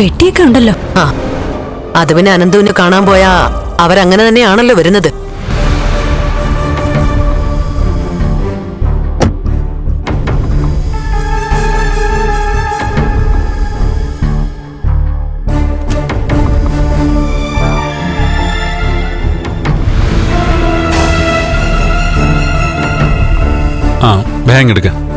പെട്ടിയൊക്കെ ഉണ്ടല്ലോ. ആ അത് പിന്നെ അനന്തുവിനെ കാണാൻ പോയാ അവരങ്ങനെ തന്നെയാണല്ലോ വരുന്നത്. ആ ബാഗ് എടുക്ക.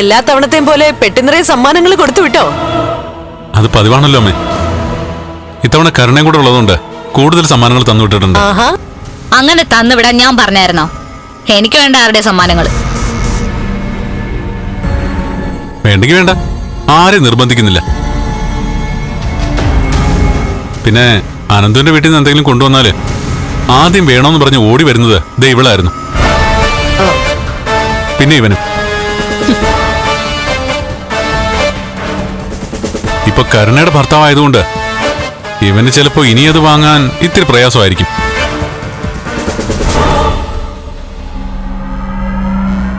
എല്ലാ തവണത്തെയും പോലെ പെട്ടെന്നറിയ സമ്മാനങ്ങൾ കൊടുത്തു വിട്ടോ? അത് പതിവാണല്ലോ അമ്മേ. ഇത്തവണ കരുണയും കൂടെ ഉള്ളതുകൊണ്ട് കൂടുതൽ സമ്മാനങ്ങൾ തന്നുവിട്ടിട്ടുണ്ട് ആഹാ. അങ്ങനെ തന്നുവിടാൻ ഞാൻ പറഞ്ഞായിരുന്നോ? എനിക്ക് വേണ്ട ആരുടെ സമ്മാനങ്ങൾ. വേണ്ടെങ്കിൽ വേണ്ട. ആരെയും നിർബന്ധിക്കുന്നില്ല. പിന്നെ അനന്തുവിന്റെ വീട്ടിൽ നിന്ന് എന്തെങ്കിലും കൊണ്ടുവന്നാൽ ആദ്യം വേണമെന്ന് പറഞ്ഞ് ഓടി വരുന്നത് ദേ ഇവളായിരുന്നു. പിന്നെ ഇവനും. ഇപ്പൊ കരുണയുടെ ഭർത്താവായതുകൊണ്ട് ഇവന് ചിലപ്പോ ഇനി അത് വാങ്ങാൻ ഇത്തിരി പ്രയാസമായിരിക്കും.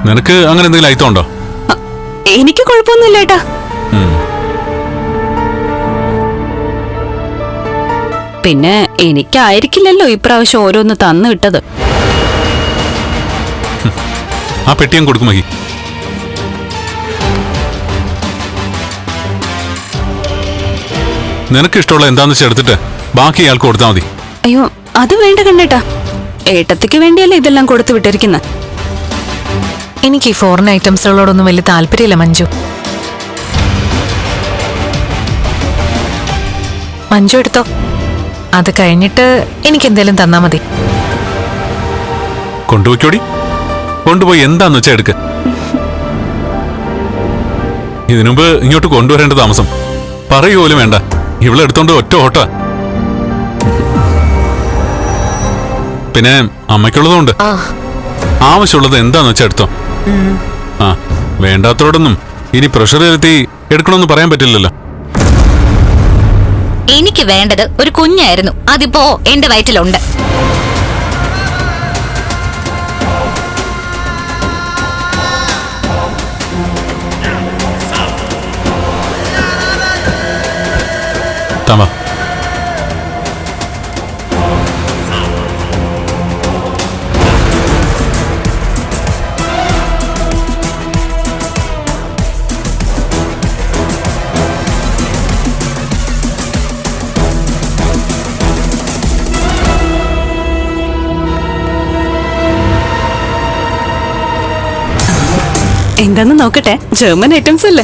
നിനക്ക് അങ്ങനെ എന്തെങ്കിലും അയത്തമുണ്ടോ ഉണ്ടോ? എനിക്ക് കുഴപ്പമൊന്നുമില്ല ഏട്ടാ. പിന്നെ എനിക്കായിരിക്കില്ലല്ലോ ഇപ്രാവശ്യം ഓരോന്ന് തന്നു വിട്ടത് ആ പെട്ടിയും കൊടുക്കും നിനക്ക് ഇഷ്ടമുള്ള എന്താന്ന് വെച്ചാൽ എടുത്തിട്ട് ബാക്കി ഇയാൾക്ക് കൊടുത്താൽ മതി. അയ്യോ അത് വേണ്ട കണ്ടേട്ടാ ഏട്ടത്തിക്ക് വേണ്ടിയല്ലേ ഇതെല്ലാം കൊടുത്തു വിട്ടിരിക്കുന്നത് എനിക്ക് ഈ ഫോറിൻ ഐറ്റംസുകളോടൊന്നും വലിയ താല്പര്യമില്ല മഞ്ജു. മഞ്ജു എടുത്തോ? അത് കഴിഞ്ഞിട്ട് എനിക്ക് എന്തേലും തന്നാ മതി. കൊണ്ടുപോയിക്കോടി. കൊണ്ടുപോയി എന്താന്ന് വെച്ചാൽ എടുക്ക്. ഇതിനുമുമ്പ് ഇങ്ങോട്ട് കൊണ്ടുവരേണ്ട താമസം. പറയുപോലും വേണ്ട. ഇവിടെ എടുത്തോണ്ട് ഒറ്റ ഓട്ട. പിന്നെ അമ്മയ്ക്കുള്ളതുകൊണ്ട്. ആവശ്യമുള്ളത് എന്താന്ന് വെച്ചാൽ എടുത്തോ. ആ വേണ്ടാത്തോടൊന്നും ഇനി പ്രഷർ വരുത്തി എടുക്കണമെന്ന് പറയാൻ പറ്റില്ലല്ലോ. എനിക്ക് വേണ്ടത് ഒരു കുഞ്ഞായിരുന്നു. അതിപ്പോ എന്റെ വയറ്റിലുണ്ട്. തമ എന്താന്ന് നോക്കട്ടെ. ജർമ്മൻ ഐറ്റംസ് അല്ലേ?